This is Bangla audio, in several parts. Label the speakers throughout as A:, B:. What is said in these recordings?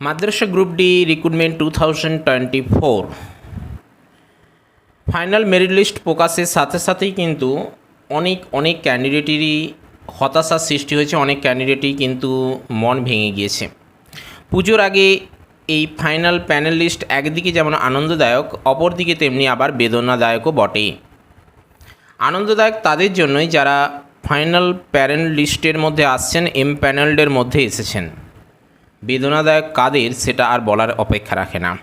A: মাদ্রাসা group D recruitment two thousand twenty four final merit list প্রকাশের সাথে সাথেই কিন্তু অনেক অনেক ক্যান্ডিডেটেরই হতাশার সৃষ্টি হয়েছে, অনেক ক্যান্ডিডেটই কিন্তু মন ভেঙে গিয়েছে। পুজোর আগে এই ফাইনাল প্যানেল লিস্ট একদিকে যেমন আনন্দদায়ক, অপরদিকে তেমনি আবার বেদনাদায়কও বটে আনন্দদায়ক তাদের জন্যই যারা ফাইনাল প্যানেল লিস্টের মধ্যে আসছেন এম প্যানেলডের মধ্যে এসেছেন। বেদনাদায়ক কাদের সেটা আর বলার অপেক্ষা রাখে না।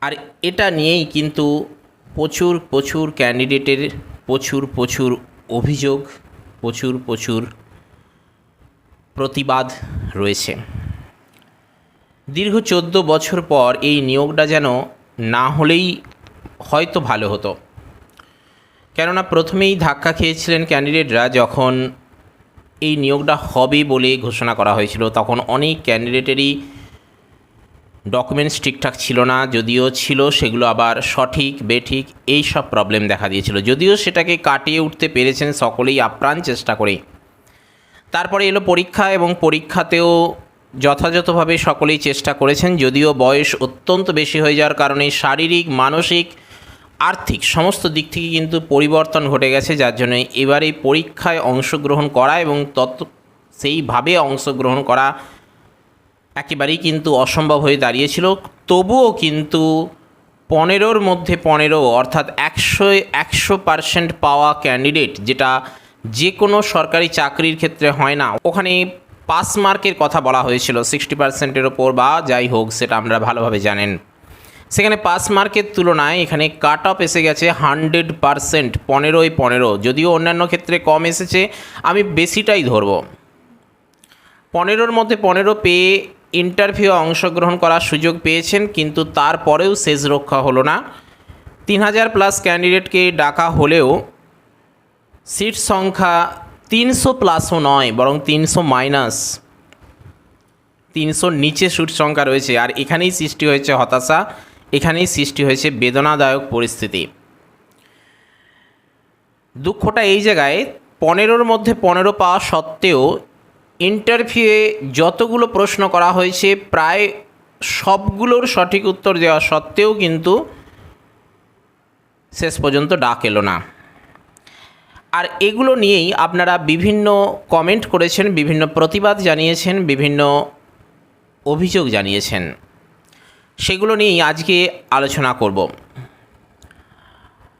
A: আর এটা নিয়েই কিন্তু প্রচুর প্রচুর ক্যান্ডিডেটের প্রচুর প্রচুর অভিযোগ, প্রচুর প্রচুর প্রতিবাদ রয়েছে। দীর্ঘ চোদ্দ বছর পর এই নিয়োগটা যেন না হলেই হয়তো ভালো হতো। কেননা প্রথমেই ধাক্কা খেয়েছিলেন ক্যান্ডিডেটরা যখন এই নিয়োগটা হবে বলে ঘোষণা করা হয়েছিল। তখন অনেক ক্যান্ডিডেটেরই ডকুমেন্টস ঠিকঠাক ছিল না, যদিও ছিল, সেগুলো আবার সঠিক, বেঠিক এই সব প্রবলেম দেখা দিয়েছিল। যদিও সেটাকে কাটিয়ে উঠতে পেরেছেন সকলেই আপ্রাণ চেষ্টা করে। তারপরে এলো পরীক্ষা এবং পরীক্ষাতেও যথাযথভাবে সকলেই চেষ্টা করেছেন, যদিও বয়স অত্যন্ত বেশি হয়ে যাওয়ার কারণে শারীরিক, মানসিক আর্থিক সমস্ত দিক থেকে কিন্তু পরিবর্তন ঘটে গেছে, যার জন্য এবার এই পরীক্ষায় অংশগ্রহণ করা এবং তত সেইভাবে অংশগ্রহণ করা একেবারেই কিন্তু অসম্ভব হয়ে দাঁড়িয়েছিল। তবুও কিন্তু পনেরোর মধ্যে পনেরো, অর্থাৎ একশো একশো পার্সেন্ট পাওয়া ক্যান্ডিডেট, যেটা যে কোনো সরকারি চাকরির ক্ষেত্রে হয় না। ওখানে পাস মার্কের কথা বলা হয়েছিল, সিক্সটি পার্সেন্টের ওপর বা যাই হোক, সেটা আমরা ভালোভাবে জানেন। সেখানে পাস মার্কের তুলনায় এখানে কাট অফ এসে গেছে হান্ড্রেড পারসেন্ট পনেরোই পনেরো। যদিও অন্যান্য ক্ষেত্রে কম এসেছে, আমি বেশিটাই ধরবো। পনেরোর মধ্যে পনেরো পেয়ে ইন্টারভিউ অংশগ্রহণ করার সুযোগ পেয়েছেন, কিন্তু তারপরেও শেষ রক্ষা হলো না। তিন হাজার প্লাস ক্যান্ডিডেটকে ডাকা হলেও সিট সংখ্যা তিনশো প্লাসও নয়, বরং তিনশো মাইনাস। তিনশোর নিচে সুট সংখ্যা রয়েছে, আর এখানেই সৃষ্টি হয়েছে হতাশা। এখানেই সৃষ্টি হয়েছে বেদনাদায়ক পরিস্থিতি। দুঃখটা এই জায়গায়, পনেরোর মধ্যে পনেরো পাওয়া সত্ত্বেও ইন্টারভিউয়ে যতগুলো প্রশ্ন করা হয়েছে, প্রায় সবগুলোর সঠিক উত্তর দেওয়া সত্ত্বেও কিন্তু শেষ পর্যন্ত ডাক এলো না। আর এগুলো নিয়েই আপনারা বিভিন্ন কমেন্ট করেছেন, বিভিন্ন প্রতিবাদ জানিয়েছেন, বিভিন্ন অভিযোগ জানিয়েছেন। সেগুলো নিয়েই আজকে আলোচনা করব।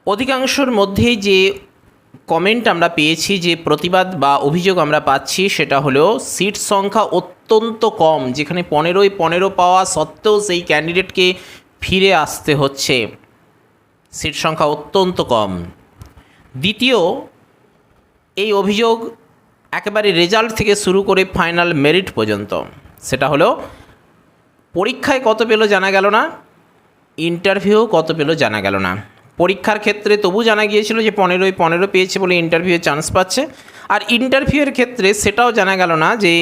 A: অধিকাংশর মধ্যেই যে কমেন্ট আমরা পেয়েছি, যে প্রতিবাদ বা অভিযোগ আমরা পাচ্ছি, সেটা হলো সিট সংখ্যা অত্যন্ত কম, যেখানে পনেরোই পনেরো পাওয়া সত্ত্বেও সেই ক্যান্ডিডেটকে ফিরে আসতে হচ্ছে। সিট সংখ্যা অত্যন্ত কম। দ্বিতীয়, এই অভিযোগ একেবারে রেজাল্ট থেকে শুরু করে ফাইনাল মেরিট পর্যন্ত। সেটা হলো পরীক্ষায় কত পেল জানা গেল না? ইন্টারভিউ কত পেল জানা গেল না। পরীক্ষার ক্ষেত্রে তবু জানা গিয়েছিল যে পনেরোই পনেরো পেয়েছে বলে ইন্টারভিউয়ে চান্স পাচ্ছে। আর ইন্টারভিউয়ের ক্ষেত্রে সেটাও জানা গেল না যে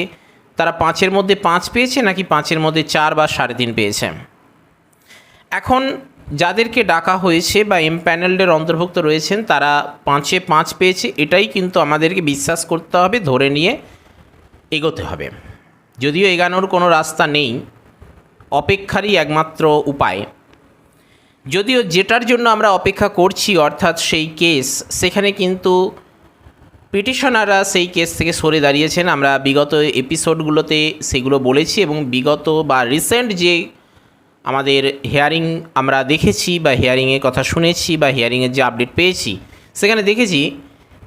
A: তারা পাঁচের মধ্যে পাঁচ পেয়েছে নাকি পাঁচের মধ্যে চার বা সাড়ে তিন পেয়েছে। এখন যাদেরকে ডাকা হয়েছে বা এম প্যানেলের অন্তর্ভুক্ত রয়েছেন, তারা পাঁচে পাঁচ পেয়েছে, এটাই কিন্তু আমাদেরকে বিশ্বাস করতে হবে, ধরে নিয়ে এগোতে হবে। যদিও এগানোর কোনো রাস্তা নেই অপেক্ষারই একমাত্র উপায়। যদিও যেটার জন্য আমরা অপেক্ষা করছি, অর্থাৎ সেই কেস, সেখানে কিন্তু পিটিশনাররা সেই কেস থেকে সরে দাঁড়িয়েছেন। আমরা বিগত এপিসোডগুলোতে সেগুলো বলেছি এবং বিগত বা রিসেন্ট যে আমাদের হিয়ারিং আমরা দেখেছি বা হিয়ারিংয়ের কথা শুনেছি বা হিয়ারিংয়ের যে আপডেট পেয়েছি, সেখানে দেখেছি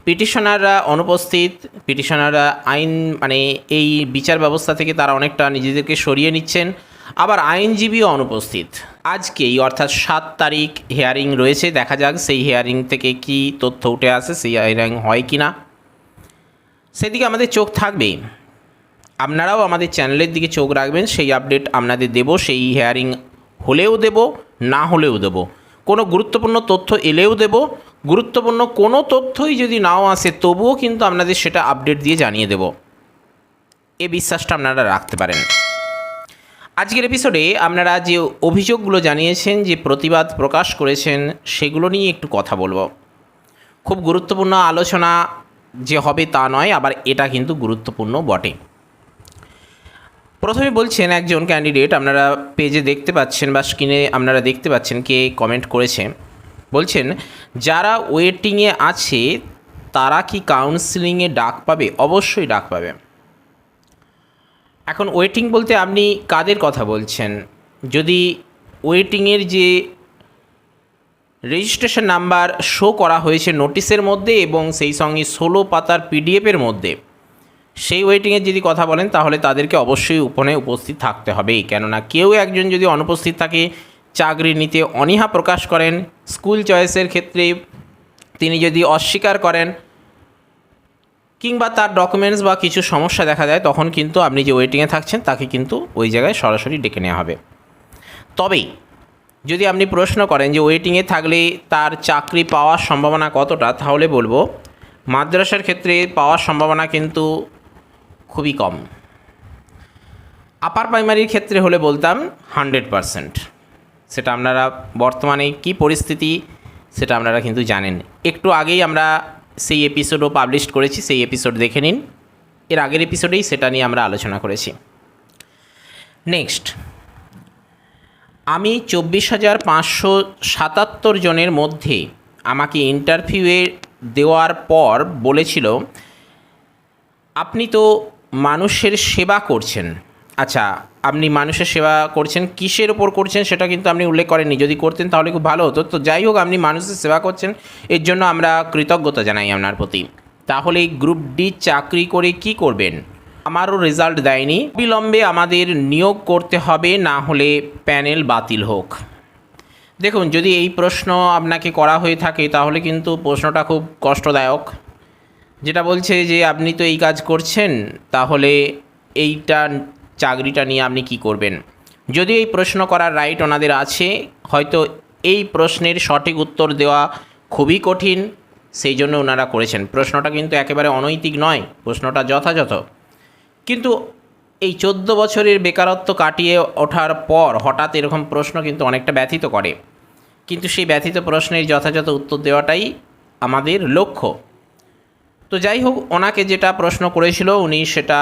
A: পিটিশনাররা অনুপস্থিত, পিটিশনাররা আইন মানে এই বিচার ব্যবস্থা থেকে তারা অনেকটা নিজেদেরকে সরিয়ে নিচ্ছেন। আবার আইনজীবীও অনুপস্থিত। আজকেই অর্থাৎ সাত তারিখ হিয়ারিং রয়েছে, দেখা যাক সেই হিয়ারিং থেকে কি তথ্য উঠে আসে, সেই হিয়ারিং হয় কি না সেদিকে আমাদের চোখ থাকবে আপনারাও আমাদের চ্যানেলের দিকে চোখ রাখবেন, সেই আপডেট আপনাদের দেব, সেই হিয়ারিং হলেও দেব, না হলেও দেব। কোনো গুরুত্বপূর্ণ তথ্য এলেও দেব, গুরুত্বপূর্ণ কোনো তথ্যই যদি নাও আসে, তবুও কিন্তু আপনাদের সেটা আপডেট দিয়ে জানিয়ে দেব। এ বিশ্বাসটা আপনারা রাখতে পারেন। আজকের এপিসোডে আপনারা যে অভিযোগগুলো জানিয়েছেন, যে প্রতিবাদ প্রকাশ করেছেন, সেগুলো নিয়ে একটু কথা বলব। খুব গুরুত্বপূর্ণ আলোচনা যে হবে তা নয়, আবার এটা কিন্তু গুরুত্বপূর্ণ বটে। প্রথমে বলছেন একজন ক্যান্ডিডেট আপনারা পেজে দেখতে পাচ্ছেন বা স্ক্রিনে আপনারা দেখতে পাচ্ছেন কে কমেন্ট করেছে। বলছেন, যারা ওয়েটিংয়ে আছে, তারা কি কাউন্সিলিংয়ে ডাক পাবে? অবশ্যই ডাক পাবে। এখন ওয়েটিং বলতে আপনি কাদের কথা বলছেন? যদি ওয়েটিংয়ের যে রেজিস্ট্রেশন নাম্বার শো করা হয়েছে নোটিশের মধ্যে এবং সেই সঙ্গে ষোলো পাতার পিডিএফের মধ্যে, সেই ওয়েটিংয়ের যদি কথা বলেন, তাহলে তাদেরকে অবশ্যই উপনে উপস্থিত থাকতে হবে। কেননা কেউ একজন যদি অনুপস্থিত থাকে, চাকরি নিতে অনীহা প্রকাশ করেন স্কুল চয়েসের ক্ষেত্রে তিনি যদি অস্বীকার করেন কিংবা তার ডকুমেন্টস বা কিছু সমস্যা দেখা দেয়, তখন কিন্তু আপনি যে ওয়েটিংয়ে থাকছেন, তাকে কিন্তু ওই জায়গায় সরাসরি ডেকে নেওয়া হবে। তবেই, যদি আপনি প্রশ্ন করেন যে ওয়েটিংয়ে থাকলে তার চাকরি পাওয়ার সম্ভাবনা কতটা, তাহলে বলব, মাদ্রাসার ক্ষেত্রে পাওয়ার সম্ভাবনা কিন্তু খুবই কম। আপার প্রাইমারির ক্ষেত্রে হলে বলতাম হান্ড্রেড পারসেন্ট সেটা আপনারা বর্তমানে কি পরিস্থিতি, সেটা আপনারা কিন্তু জানেন। একটু আগেই আমরা সেই এপিসোডও পাবলিশ করেছি, সেই এপিসোড দেখে নিন। এর আগের এপিসোডেই সেটা নিয়ে আমরা আলোচনা করেছি। নেক্সট আমি চব্বিশ হাজার পাঁচশো সাতাত্তর জনের মধ্যে আমাকে ইন্টারভিউয়ে দেওয়ার পর বলেছিল, আপনি তো মানুষের সেবা করছেন। আচ্ছা আপনি মানুষের সেবা করছেন, কিসের ওপর করছেন সেটা কিন্তু আপনি উল্লেখ করেননি। যদি করতেন তাহলে খুব ভালো হতো। তো যাই হোক, আপনি মানুষের সেবা করছেন, এর জন্য আমরা কৃতজ্ঞতা জানাই আপনার প্রতি। তাহলে গ্রুপ ডি চাকরি করে কি করবেন? আমারও রেজাল্ট দেয়নি। বিলম্বে আমাদের নিয়োগ করতে হবে, না হলে প্যানেল বাতিল হোক। দেখুন, যদি এই প্রশ্ন আপনাকে করা হয়ে থাকে, তাহলে কিন্তু প্রশ্নটা খুব কষ্টদায়ক। যেটা বলছে যে, আপনি তো এই কাজ করছেন, তাহলে এইটা চাকরিটা নিয়ে আপনি কি করবেন? যদি এই প্রশ্ন করার রাইট ওনাদের আছে, হয়তো এই প্রশ্নের সঠিক উত্তর দেওয়া খুবই কঠিন, সেই জন্য ওনারা করেছেন। প্রশ্নটা কিন্তু একেবারে অনৈতিক নয়, প্রশ্নটা যথাযথ। কিন্তু এই চোদ্দ বছরের বেকারত্ব কাটিয়ে ওঠার পর হঠাৎ এরকম প্রশ্ন কিন্তু অনেকটা ব্যথিত করে। কিন্তু সেই ব্যথিত প্রশ্নের যথাযথ উত্তর দেওয়াটাই আমাদের লক্ষ্য। তো যাই হোক, ওনাকে যেটা প্রশ্ন করেছিল, উনি সেটা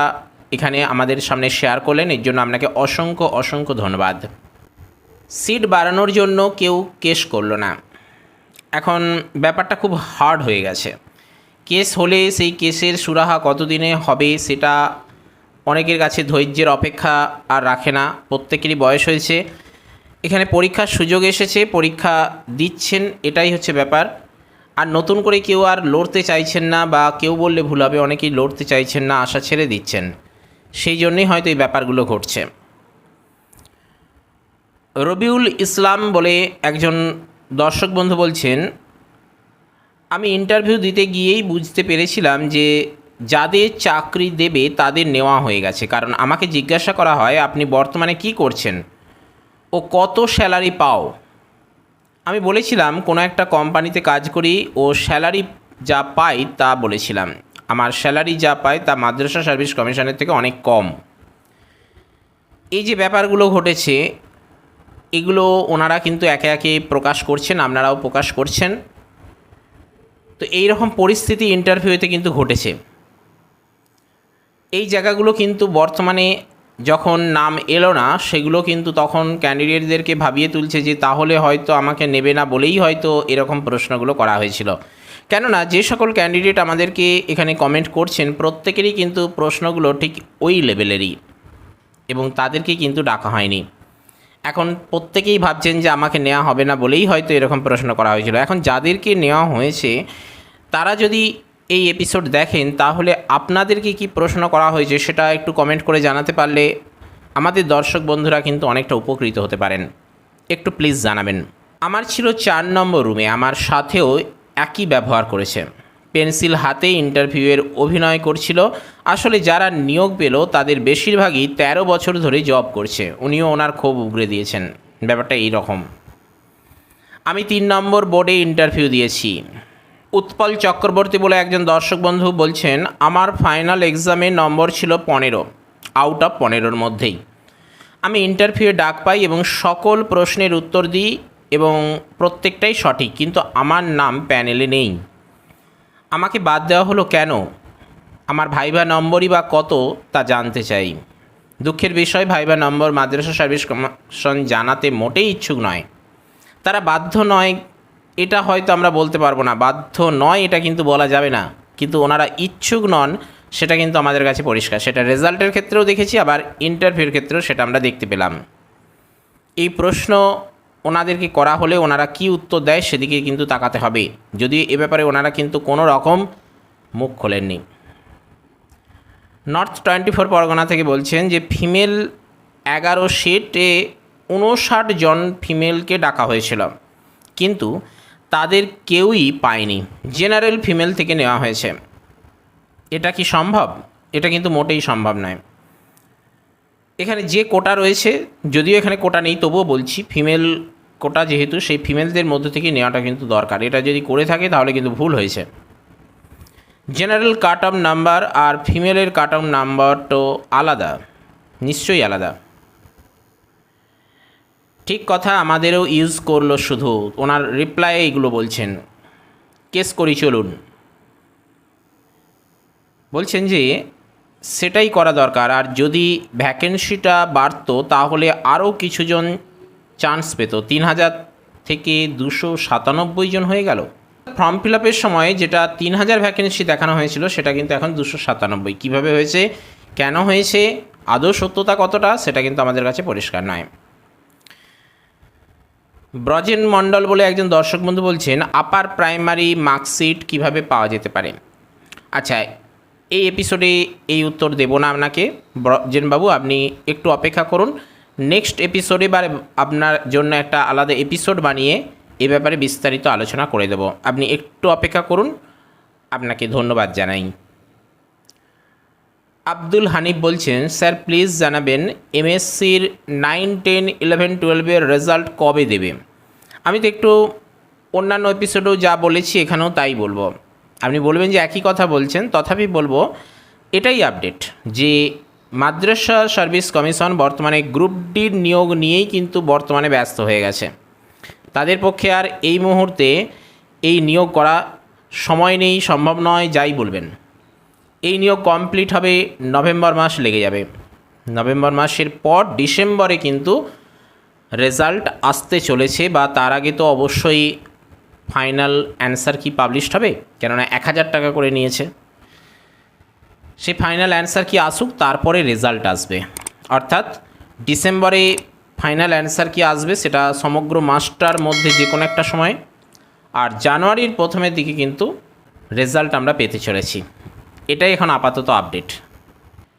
A: এখানে আমাদের সামনে শেয়ার করলেন, এর জন্য আপনাকে অসংখ্য অসংখ্য ধন্যবাদ। সিট বাড়ানোর জন্য কেউ কেস করল না। এখন ব্যাপারটা খুব হার্ড হয়ে গেছে। কেস হলে সেই কেসের সুরাহা কতদিনে হবে সেটা অনেকের কাছে ধৈর্যের অপেক্ষা আর রাখে না। প্রত্যেকেরই বয়স হয়েছে। এখানে পরীক্ষার সুযোগ এসেছে, পরীক্ষা দিচ্ছেন, এটাই হচ্ছে ব্যাপার। আর নতুন করে কেউ আর লড়তে চাইছেন না বা কেউ বললে ভুল হবে, অনেকেই লড়তে চাইছেন না, আশা ছেড়ে দিচ্ছেন। সেই জন্যই হয়তো এই ব্যাপারগুলো ঘটছে। রবিউল ইসলাম বলে একজন দর্শক বন্ধু বলছেন, আমি ইন্টারভিউ দিতে গিয়েই বুঝতে পেরেছিলাম যে যাদের চাকরি দেবে তাদের নেওয়া হয়ে গেছে। কারণ আমাকে জিজ্ঞাসা করা হয়, আপনি বর্তমানে কি করছেন? ও কত স্যালারি পাও? আমি বলেছিলাম, কোনো একটা কোম্পানিতে কাজ করি, ও স্যালারি যা পাই তা বলেছিলাম। আমার স্যালারি যা পাই তা মাদ্রাসা সার্ভিস কমিশনের থেকে অনেক কম। এই যে ব্যাপারগুলো ঘটেছে, এগুলো ওনারা কিন্তু একে একে প্রকাশ করছেন, আপনারাও প্রকাশ করছেন। তো এই রকম পরিস্থিতি ইন্টারভিউতে কিন্তু ঘটেছে। এই জায়গাগুলো কিন্তু বর্তমানে যখন নাম এলো না, সেগুলো কিন্তু তখন ক্যান্ডিডেটদেরকে ভাবিয়ে তুলছে যে তাহলে হয়তো আমাকে নেবে না বলেই হয়তো এরকম প্রশ্নগুলো করা হয়েছিল। কেননা যে সকল ক্যান্ডিডেট আমাদেরকে এখানে কমেন্ট করছেন, প্রত্যেকেরই কিন্তু প্রশ্নগুলো ঠিক ওই লেভেলেরই এবং তাদেরকে কিন্তু ডাকা হয়নি। এখন প্রত্যেকেই ভাবছেন যে আমাকে নেওয়া হবে না বলেই হয়তো এরকম প্রশ্ন করা হয়েছিল। এখন যাদেরকে নেওয়া হয়েছে, তারা যদি এই এপিসোড দেখেন, তাহলে আপনাদেরকে কি প্রশ্ন করা হয়েছে সেটা একটু কমেন্ট করে জানাতে পারলে আমাদের দর্শক বন্ধুরা কিন্তু অনেকটা উপকৃত হতে পারেন। একটু প্লিজ জানাবেন। আমার ছিল চার নম্বর রুমে আমার সাথেও একই ব্যবহার করেছে। পেন্সিল হাতে ইন্টারভিউয়ের অভিনয় করছিল। আসলে যারা নিয়োগ পেল, তাদের বেশিরভাগই ১৩ বছর ধরে জব করছে। উনিও ওনার ক্ষোভ উগরে দিয়েছেন। ব্যাপারটা এই রকম। আমি তিন নম্বর বোর্ডে ইন্টারভিউ দিয়েছি। উৎপল চক্রবর্তী বলে একজন দর্শক বন্ধু বলছেন, আমার ফাইনাল এক্সামের নম্বর ছিল পনেরো, আউট অফ পনেরোর মধ্যেই। আমি ইন্টারভিউয়ে ডাক পাই এবং সকল প্রশ্নের উত্তর দিই এবং প্রত্যেকটাই সঠিক, কিন্তু আমার নাম প্যানেলে নেই। আমাকে বাদ দেওয়া হলো কেন? আমার ভাইবা নম্বরই বা কত তা জানতে চাই। দুঃখের বিষয়, viva number Madrasa service commission জানাতে মোটেই ইচ্ছুক নয়। তারা বাধ্য নয়, এটা হয়তো আমরা বলতে পারব না। বাধ্য নয়, এটা কিন্তু বলা যাবে না। কিন্তু ওনারা ইচ্ছুক নন, সেটা কিন্তু আমাদের কাছে পরিষ্কার। সেটা রেজাল্টের ক্ষেত্রেও দেখেছি, আবার ইন্টারভিউর ক্ষেত্রেও সেটা আমরা দেখতে পেলাম। এই প্রশ্ন ওনাদেরকে করা হলে ওনারা কি উত্তর দেয় সেদিকে কিন্তু তাকাতে হবে। যদি এ ব্যাপারে ওনারা কিন্তু কোনো রকম মুখ খোলেননি। নর্থ টোয়েন্টি ফোর পরগনা থেকে বলছেন যে, ফিমেল এগারো সেটে উনষাট জন ফিমেলকে ডাকা হয়েছিল। কিন্তু তাদের কেউই পায়নি। জেনারেল ফিমেল থেকে নেওয়া হয়েছে। এটা কি সম্ভব? এটা কিন্তু মোটেই সম্ভব নয়। এখানে যে কোটা রয়েছে, যদিও এখানে কোটা নেই, তবুও বলছি ফিমেল কোটা যেহেতু, সেই ফিমেলদের মধ্য থেকে নেওয়াটা কিন্তু দরকার। এটা যদি করে থাকে, তাহলে কিন্তু ভুল হয়েছে। জেনারেল কাট অফ নাম্বার আর ফিমেলের কাট অফ নাম্বার তো আলাদা, নিশ্চয়ই আলাদা। ঠিক কথা আমাদেরও ইউজ করল শুধু, ওনার রিপ্লাই এইগুলো বলছেন। কেস করি চলুন। বলছেন যে সেটাই করা দরকার। আর যদি ভ্যাকেন্সিটা বাড়তো, তাহলে আরও কিছুজন চান্স পেত। তিন হাজার থেকে দুশো সাতানব্বই জন হয়ে গেল। ফর্ম ফিল আপের সময় যেটা তিন হাজার ভ্যাকেন্সি দেখানো হয়েছিল, সেটা কিন্তু এখন দুশো সাতানব্বই। কীভাবে হয়েছে? কেন হয়েছে? আদৌ সত্যতা কতটা? সেটা কিন্তু আমাদের কাছে পরিষ্কার নয়। ব্রজেন মণ্ডল বলে একজন দর্শক বন্ধু বলছেন আপার প্রাইমারি মার্কশিট কীভাবে পাওয়া যেতে পারে? আচ্ছা এই এপিসোডে এই উত্তর দেব না আপনাকে। ব্রজেনবাবু আপনি একটু অপেক্ষা করুন। নেক্সট এপিসোডে বা আপনার জন্য একটা আলাদা এপিসোড বানিয়ে এ ব্যাপারে বিস্তারিত আলোচনা করে দেব। আপনি একটু অপেক্ষা করুন। আপনাকে ধন্যবাদ জানাই। আব্দুল হানিফ বলছেন, স্যার প্লিজ জানাবেন এমএসসির নাইন টেন ইলেভেন টুয়েলভের রেজাল্ট কবে দেবে? আমি তো একটু অন্যান্য এপিসোডেও যা বলেছি, এখানেও তাই বলব। আপনি বলবেন যে একই কথা বলছেন, তথাপি বলব, এটাই আপডেট যে মাদ্রাসা সার্ভিস কমিশন বর্তমানে গ্রুপ ডির নিয়োগ নিয়েই কিন্তু বর্তমানে ব্যস্ত হয়ে গেছে। তাদের পক্ষে আর এই মুহূর্তে এই নিয়োগ করা সময় নেই, সম্ভব নয়, যাই বলবেন। এই নিয়োগ কমপ্লিট হবে নভেম্বর মাস লেগে যাবে। নভেম্বর মাসের পর ডিসেম্বরে কিন্তু রেজাল্ট আসতে চলেছে বা তার আগে তো অবশ্যই ফাইনাল অ্যান্সার কি পাবলিশড হবে? কেননা এক হাজার টাকা করে নিয়েছে। সেই ফাইনাল অ্যান্সার কি আসুক, তারপরে রেজাল্ট আসবে। অর্থাৎ ডিসেম্বরে ফাইনাল অ্যান্সার কি আসবে, সেটা সমগ্র মাসটার মধ্যে যে কোনো একটা সময়। আর জানুয়ারির প্রথমের দিকে কিন্তু রেজাল্ট আমরা পেতে চলেছি। এটাই এখন আপাতত আপডেট।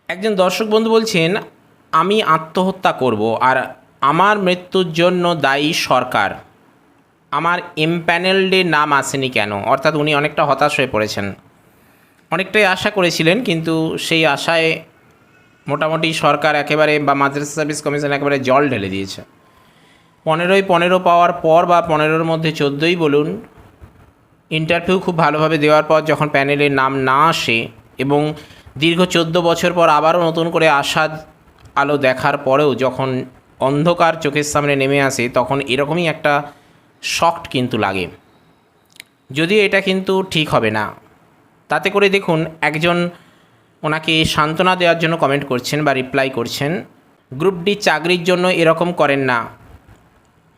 A: একজন দর্শক বন্ধু বলছেন, আমি আত্মহত্যা করব, আর আমার মৃত্যুর জন্য দায়ী সরকার। আমার এমপ্যানেলডে নাম আসেনি কেন? অর্থাৎ উনি অনেকটা হতাশ হয়ে পড়েছেন। অনেকটাই আশা করেছিলেন, কিন্তু সেই আশায় মোটামুটি সরকার একেবারে বা মাদ্রাসা সার্ভিস কমিশন একেবারে জল ঢেলে দিয়েছে। পনেরোই পনেরো পাওয়ার পর বা পনেরোর মধ্যে চোদ্দোই বলুন ইন্টারভিউ খুব ভালোভাবে দেওয়ার পর যখন প্যানেলের নাম না আসে এবং দীর্ঘ চোদ্দ বছর পর আবারও নতুন করে আশাদ আলো দেখার পরেও যখন অন্ধকার চোখের সামনে নেমে আসে, তখন এরকমই একটা শকড কিন্তু লাগে। যদিও এটা কিন্তু ঠিক হবে না। তাতে করে দেখুন, একজন ওনাকে সান্ত্বনা দেওয়ার জন্য কমেন্ট করছেন বা রিপ্লাই করছেন গ্রুপ ডি চাকরির জন্য এরকম করেন না।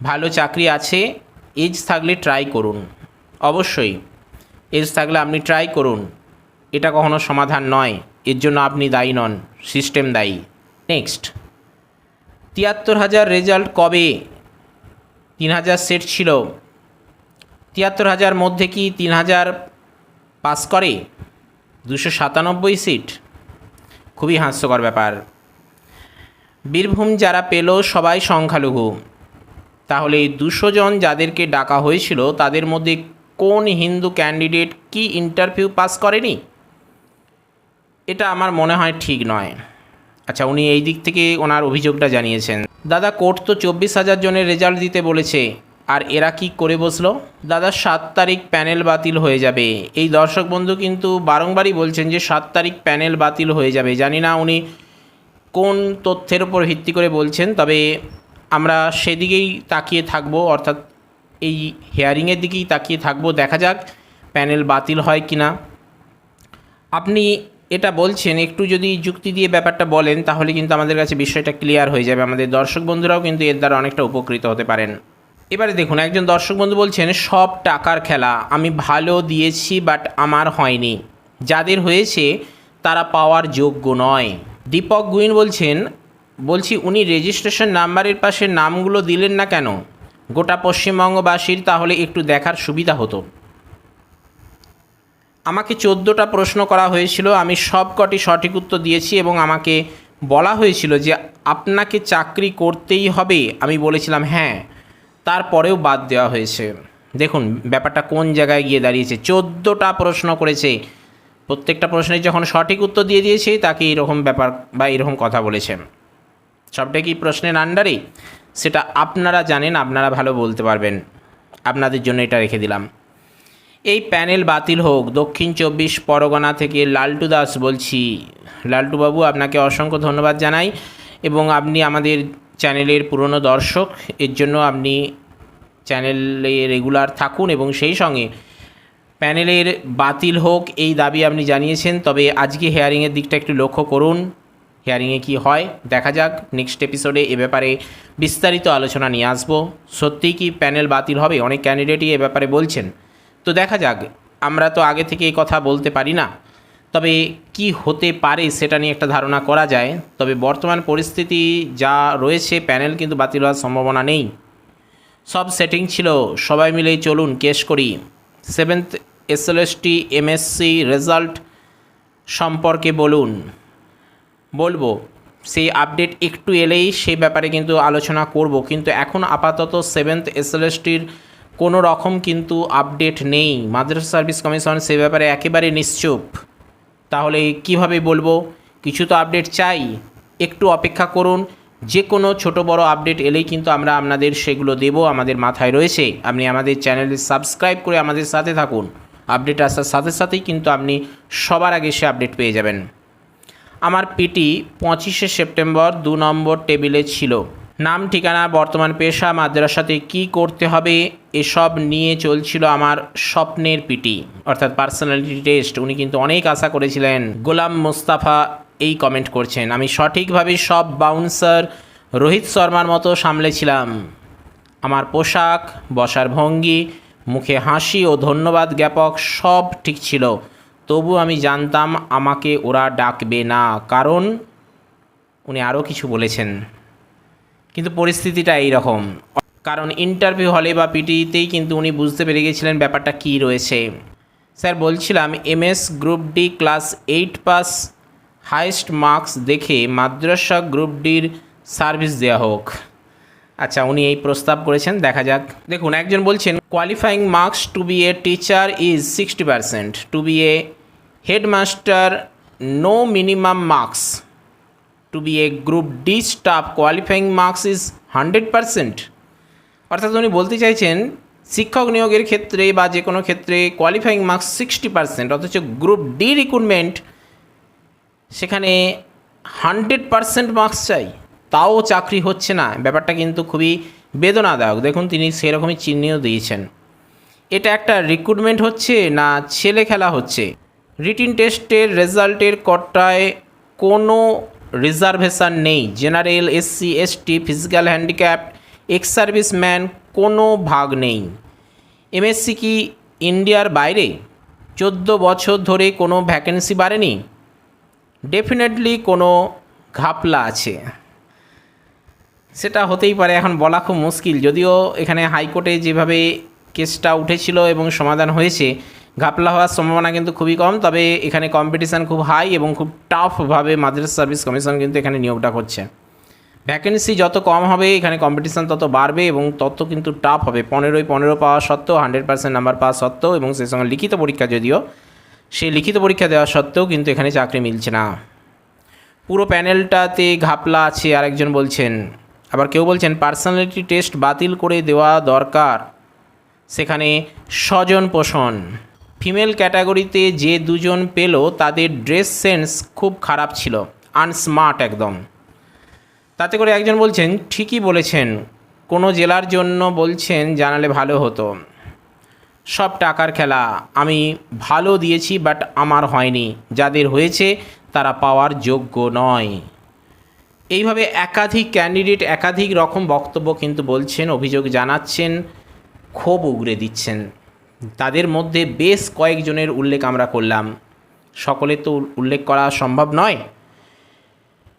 A: ভালো চাকরি আছে এজ থাকলে ট্রাই করুন। অবশ্যই এজ থাকলে আপনি ট্রাই করুন। এটা কখনো সমাধান নয়। এর জন্য আপনি দায়ী নন। সিস্টেম দায়ী। নেক্সট তিয়াত্তর হাজার রেজাল্ট কবে? তিন হাজার সেট ছিল। তিয়াত্তর হাজার মধ্যে কি তিন হাজার পাস করে? দুশো সাতানব্বই সিট। খুবই হাস্যকর ব্যাপার। বীরভূম যারা পেল সবাই সংখ্যালঘু। তাহলে দুশো জন যাদেরকে ডাকা হয়েছিল, তাদের মধ্যে কোন হিন্দু ক্যান্ডিডেট কি ইন্টারভিউ পাস করেনি? এটা আমার মনে হয় ঠিক নয়। আচ্ছা উনি এই দিক থেকে ওনার অভিযোগটা জানিয়েছেন। দাদা, কোর্ট তো চব্বিশ হাজার জনের রেজাল্ট দিতে বলেছে, আর এরা কি করে বসল? দাদা, সাত তারিখ প্যানেল বাতিল হয়ে যাবে। এই দর্শক বন্ধু কিন্তু বারংবারই বলছেন যে সাত তারিখ প্যানেল বাতিল হয়ে যাবে। জানি না উনি কোন তথ্যের উপর ভিত্তি করে বলছেন, তবে আমরা সেদিকেই তাকিয়ে থাকব, অর্থাৎ এই হেয়ারিংয়ের দিকেই তাকিয়ে থাকব। দেখা যাক প্যানেল বাতিল হয় কি না আপনি এটা বলছেন, একটু যদি যুক্তি দিয়ে ব্যাপারটা বলেন, তাহলে কিন্তু আমাদের কাছে বিষয়টা ক্লিয়ার হয়ে যাবে। আমাদের দর্শক বন্ধুরাও কিন্তু এর দ্বারা অনেকটা উপকৃত হতে পারেন। এবারে দেখুন, একজন দর্শক বন্ধু বলছেন, সব টাকার খেলা, আমি ভালো দিয়েছি বাট আমার হয়নি। যাদের হয়েছে, তারা পাওয়ার যোগ্য নয়। দীপক গুইন বলছেন, বলছি, উনি রেজিস্ট্রেশন নাম্বারের পাশে নামগুলো দিলেন না কেন? গোটা পশ্চিমবঙ্গবাসীর তাহলে একটু দেখার সুবিধা হতো। আমাকে চোদ্দোটা প্রশ্ন করা হয়েছিল, আমি সবকটি সঠিক উত্তর দিয়েছি এবং আমাকে বলা হয়েছিল যে আপনাকে চাকরি করতেই হবে। আমি বলেছিলাম হ্যাঁ। তারপরেও বাদ দেওয়া হয়েছে। দেখুন, ব্যাপারটা কোন জায়গায় গিয়ে দাঁড়িয়েছে। চোদ্দোটা প্রশ্ন করেছে। প্রত্যেকটা প্রশ্নের যখন সঠিক উত্তর দিয়ে দিয়েছে, তাকে এরকম ব্যাপার বা এরকম কথা বলেছে। সবটা কি প্রশ্নের আন্ডারেই সেটা আপনারা জানেন, আপনারা ভালো বলতে পারবেন। আপনাদের জন্য এটা রেখে দিলাম। এই প্যানেল বাতিল হোক। দক্ষিণ চব্বিশ পরগনা থেকে লালটু দাস বলছি। লালটু বাবু, আপনাকে অসংখ্য ধন্যবাদ জানাই এবং আপনি আমাদের চ্যানেলের পুরনো দর্শক। এর জন্য আপনি চ্যানেলে রেগুলার থাকুন এবং সেই সঙ্গে প্যানেলের বাতিল হোক এই দাবি আপনি জানিয়েছেন, তবে আজকে হেয়ারিংয়ের দিকটা একটু লক্ষ্য করুন। হিয়ারিংয়ে কি হয়, দেখা যাক। নেক্সট এপিসোডে এ ব্যাপারে বিস্তারিত আলোচনা নিয়ে আসব। সত্যিই কি প্যানেল বাতিল হবে? অনেক ক্যান্ডিডেটই এ ব্যাপারে বলছেন। তো দেখা যাক, আমরা তো আগে থেকে এই কথা বলতে পারি না। তবে কি হতে পারে সেটা নিয়ে একটা ধারণা করা যায়। তবে বর্তমান পরিস্থিতি যা রয়েছে, প্যানেল কিন্তু বাতিল হওয়ার সম্ভাবনা নেই। সব সেটিং ছিল, সবাই মিলেই চলুন, কেস করি। সেভেন্থ এসএলএসটি এমএসসি রেজাল্ট সম্পর্কে বলুন। বলব, সেই আপডেট একটু এলেই সেই ব্যাপারে কিন্তু আলোচনা করব। কিন্তু এখন আপাতত সেভেন্থ এসএলএসটির কোনো রকম কিন্তু আপডেট নেই। মাদ্রাসা সার্ভিস কমিশন সে ব্যাপারে একেবারে নিশ্চুপ। তাহলে কীভাবে বলব? কিছু তো আপডেট চাই। একটু অপেক্ষা করুন। যে কোনো ছোট বড় আপডেট এলেই কিন্তু আমরা আপনাদের সেগুলো দেব আমাদের মাথায় রয়েছে। আপনি আমাদের চ্যানেলে সাবস্ক্রাইব করে আমাদের সাথে থাকুন। আপডেট আসার সাথে সাথেই কিন্তু আপনি সবার আগে সে আপডেট পেয়ে যাবেন। আমার পিটি পঁচিশে সেপ্টেম্বর দু নম্বর টেবিলে ছিল। নাম, ঠিকানা, বর্তমান পেশা, মাদ্রাসাতে কি করতে হবে, এসব নিয়ে চলছিল আমার স্বপ্নের পিটি, অর্থাৎ পার্সোনালিটি টেস্ট উনি কিন্তু অনেক আশা করেছিলেন, গোলাম মোস্তাফা এই কমেন্ট করছেন। আমি সঠিকভাবে সব বাউন্সার রোহিত শর্মার মতো সামলেছিলাম। আমার পোশাক, বসার ভঙ্গি, মুখে হাসি ও ধন্যবাদ জ্ঞাপক সব ঠিক ছিল। তবু আমি জানতাম আমাকে ওরা ডাকবে না, কারণ উনি আরও কিছু বলেছেন। কিন্তু পরিস্থিতিটা এই রকম কারণ ইন্টারভিউ হলে বা পিটিতেই কিন্তু উনি বুঝতে পেরে গেছিলেন ব্যাপারটা কী রয়েছে। স্যার, বলছিলাম MS group D class eight pass highest marks দেখে মাদ্রাসা গ্রুপ ডির সার্ভিস দেওয়া হোক। আচ্ছা উনি এই প্রস্তাব করেছেন, দেখা যাক। দেখুন, একজন বলছেন qualifying marks to be a teacher is sixty percent to be a headmaster no minimum marks to be a group D staff qualifying marks is hundred percent অর্থাৎ উনি বলতে চাইছেন, শিক্ষক নিয়োগের ক্ষেত্রে বা যে কোনো ক্ষেত্রে কোয়ালিফাইং মার্কস সিক্সটি পারসেন্ট অথচ গ্রুপ ডি রিক্রুটমেন্ট সেখানে হান্ড্রেড পারসেন্ট মার্কস চাই। তাও চাকরি হচ্ছে না। ব্যাপারটা কিন্তু খুবই বেদনাদায়ক। দেখুন, তিনি সেরকমই চিহ্নিও দিয়েছেন। এটা একটা রিক্রুটমেন্ট হচ্ছে না ছেলে খেলা হচ্ছে রিটিন টেস্টের রেজাল্টের কটায় কোনো রিজার্ভেশন নেই। General SC ST physical handicap ex serviceman কোনো ভাগ নেই। এমএসসি কি ইন্ডিয়ার বাইরে? চোদ্দ বছর ধরে কোনো ভ্যাকেন্সি বাড়েনি? ডেফিনেটলি কোনো ঘাপলা আছে। সেটা হতেই পারে, এখন বলা খুব মুশকিল। যদিও এখানে হাইকোর্টে যেভাবে কেসটা উঠেছিল এবং সমাধান হয়েছে ঘাপলা হওয়ার সম্ভাবনা কিন্তু খুবই কম, তবে এখানে কম্পিটিশান খুব হাই এবং খুব টাফভাবে মাদ্রাসা সার্ভিস কমিশন কিন্তু এখানে নিয়োগটা করছে ভ্যাকেন্সি যত কম হবে, এখানে কম্পিটিশান তত বাড়বে এবং তত কিন্তু টাফ হবে। পনেরোই পনেরো পাওয়া সত্ত্বেও হান্ড্রেড পার্সেন্ট নাম্বার পাওয়া সত্ত্বেও এবং সেই সঙ্গে লিখিত পরীক্ষা যদিও, সেই লিখিত পরীক্ষা দেওয়া সত্ত্বেও কিন্তু এখানে চাকরি মিলছে না। পুরো প্যানেলটাতে ঘাপলা আছে, আরেকজন বলছেন। আবার কেউ বলছেন পার্সোনালিটি টেস্ট বাতিল করে দেওয়া দরকার। সেখানে স্বজন পোষণ। ফিমেল ক্যাটাগরিতে যে দুজন পেল, তাদের ড্রেস সেন্স খুব খারাপ ছিল, আনস্মার্ট একদম। তাতে করে একজন বলছেন, ঠিকই বলেছেন, কোনো জেলার জন্য বলছেন জানালে ভালো হতো। সব টাকার খেলা, আমি ভালো দিয়েছি, বাট আমার হয়নি। যাদের হয়েছে, তারা পাওয়ার যোগ্য নয়। এইভাবে একাধিক ক্যান্ডিডেট একাধিক রকম বক্তব্য কিন্তু বলছেন, অভিযোগ জানাচ্ছেন, ক্ষোভ উগরে দিচ্ছেন। তাদের মধ্যে বেশ কয়েকজনের উল্লেখ আমরা করলাম। সকলে তো উল্লেখ করা সম্ভব নয়।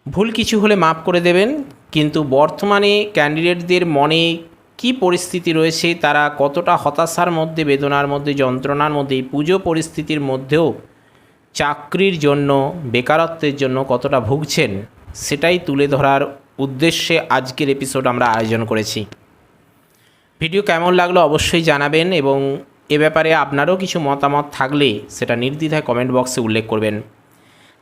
A: ভুল কিছু হলে মাফ করে দেবেন, কিন্তু বর্তমানে ক্যান্ডিডেটদের মনে কি পরিস্থিতি রয়েছে, তারা কতটা হতাশার মধ্যে, বেদনার মধ্যে, যন্ত্রণার মধ্যে পুজো পরিস্থিতির মধ্যেও চাকরির জন্য, বেকারত্বের জন্য কতটা ভুগছেন, সেটাই তুলে ধরার উদ্দেশ্যে আজকের এপিসোড আমরা আয়োজন করেছি। ভিডিও কেমন লাগল অবশ্যই জানাবেন এবং এ ব্যাপারে আপনারও কিছু মতামত থাকলে সেটা নির্দ্বিধায় কমেন্ট বক্সে উল্লেখ করবেন।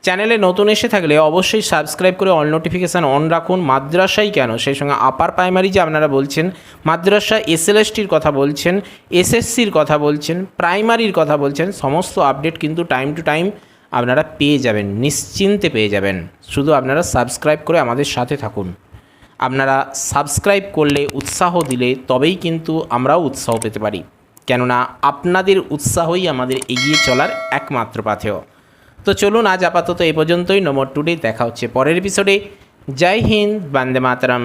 A: চ্যানেলে নতুন এসে থাকলে অবশ্যই সাবস্ক্রাইব করে অল নোটিফিকেশান অন রাখুন। মাদ্রাসাই কেন? সেই সঙ্গে আপার প্রাইমারি যে আপনারা বলছেন, মাদ্রাসা এসএলএসটির কথা বলছেন এসএসসির কথা বলছেন প্রাইমারির কথা বলছেন, সমস্ত আপডেট কিন্তু টাইম টু টাইম আপনারা পেয়ে যাবেন, নিশ্চিন্তে পেয়ে যাবেন। শুধু আপনারা সাবস্ক্রাইব করে আমাদের সাথে থাকুন। আপনারা সাবস্ক্রাইব করলে, উৎসাহ দিলে তবেই কিন্তু আমরাও উৎসাহ পেতে পারি। কেননা আপনাদের উৎসাহই আমাদের এগিয়ে চলার একমাত্র পাথেয়। তো চলুন আজ আপাতত এ পর্যন্তই। নম্বর টুডে দেখা হচ্ছে পরের এপিসোডে জয় হিন্দ, বন্দে মাতরম।